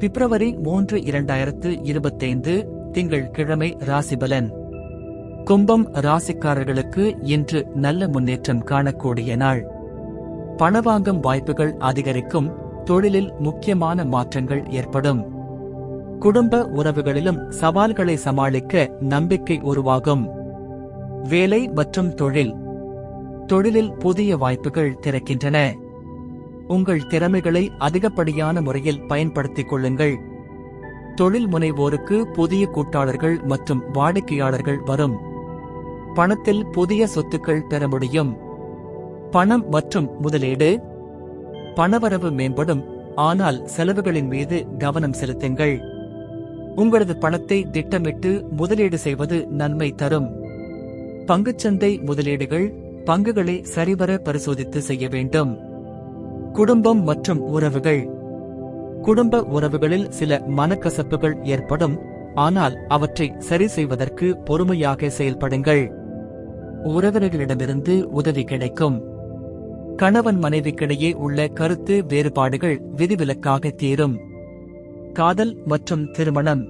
பிப்ரவரி மூன்று இரண்டாயிரத்து இருபத்தைந்து திங்கள் கிழமை ராசிபலன். கும்பம் ராசிக்காரர்களுக்கு இன்று நல்ல முன்னேற்றம் காணக்கூடிய நாள். பணவாங்கும் வாய்ப்புகள் அதிகரிக்கும் தொழிலில் முக்கியமான மாற்றங்கள் ஏற்படும். குடும்ப உறவுகளிலும் சவால்களை சமாளிக்க நம்பிக்கை உருவாகும். வேலை மற்றும் தொழில். தொழிலில் புதிய வாய்ப்புகள் திறக்கின்றன. உங்கள் திறமைகளை அதிகப்படியான முறையில் பயன்படுத்திக் கொள்ளுங்கள். தொழில் முனைவோருக்கு புதிய கூட்டாளர்கள் மற்றும் வாடிக்கையாளர்கள் வரும். பணத்தில் புதிய சொத்துக்கள் பெற முடியும். பணம் மற்றும் முதலீடு. பணவரவு மேம்படும் ஆனால் செலவுகளின் மீது கவனம் செலுத்துங்கள். உங்களது பணத்தை திட்டமிட்டு முதலீடு செய்வது நன்மை தரும். பங்குச்சந்தை முதலீடுகள் பங்குகளை சரிவர பரிசோதித்து செய்ய வேண்டும். குடும்பம் மற்றும் உறவுகள். குடும்ப உறவுகளில் சில மனக்கசப்புகள் ஏற்படும். ஆனால் அவற்றை சரி செய்வதற்கு பொறுமையாக செயல்படுங்கள். உறவினர்களிடமிருந்து உதவி கிடைக்கும். கணவன் மனைவிக்கிடையே உள்ள கருத்து வேறுபாடுகள் விதிவிலக்காக தீரும். காதல் மற்றும் திருமணம்.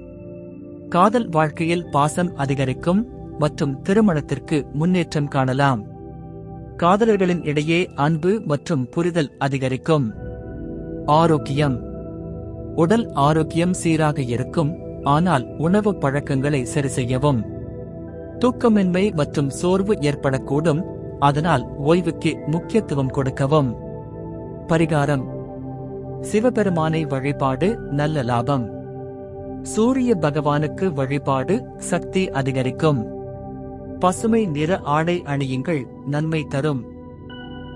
காதல் வாழ்க்கையில் பாசம் அதிகரிக்கும் மற்றும் திருமணத்திற்கு முன்னேற்றம் காணலாம். காதலர்களின் இடையே அன்பு மற்றும் புரிதல் அதிகரிக்கும். ஆரோக்கியம். உடல் ஆரோக்கியம் சீராக இருக்கும் ஆனால் உணவு பழக்கங்களை சரி செய்யவும் தூக்கமின்மை மற்றும் சோர்வு ஏற்படக்கூடும் அதனால் ஓய்வுக்கு முக்கியத்துவம் கொடுக்கவும். பரிகாரம். சிவபெருமானை வழிபாடு நல்ல லாபம். சூரிய பகவானுக்கு வழிபாடு சக்தி அதிகரிக்கும். பசுமை நிற ஆடை அணியுங்கள் நன்மை தரும்.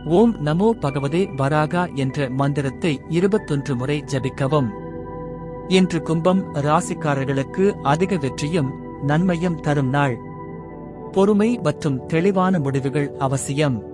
ஓம் நமோ பகவதே வராகா என்ற மந்திரத்தை இருபத்தொன்று முறை ஜபிக்கவும். இன்று கும்பம் ராசிக்காரர்களுக்கு அதிக வெற்றியும் நன்மையும் தரும் நாள். பொறுமை மற்றும் தெளிவான முடிவுகள் அவசியம்.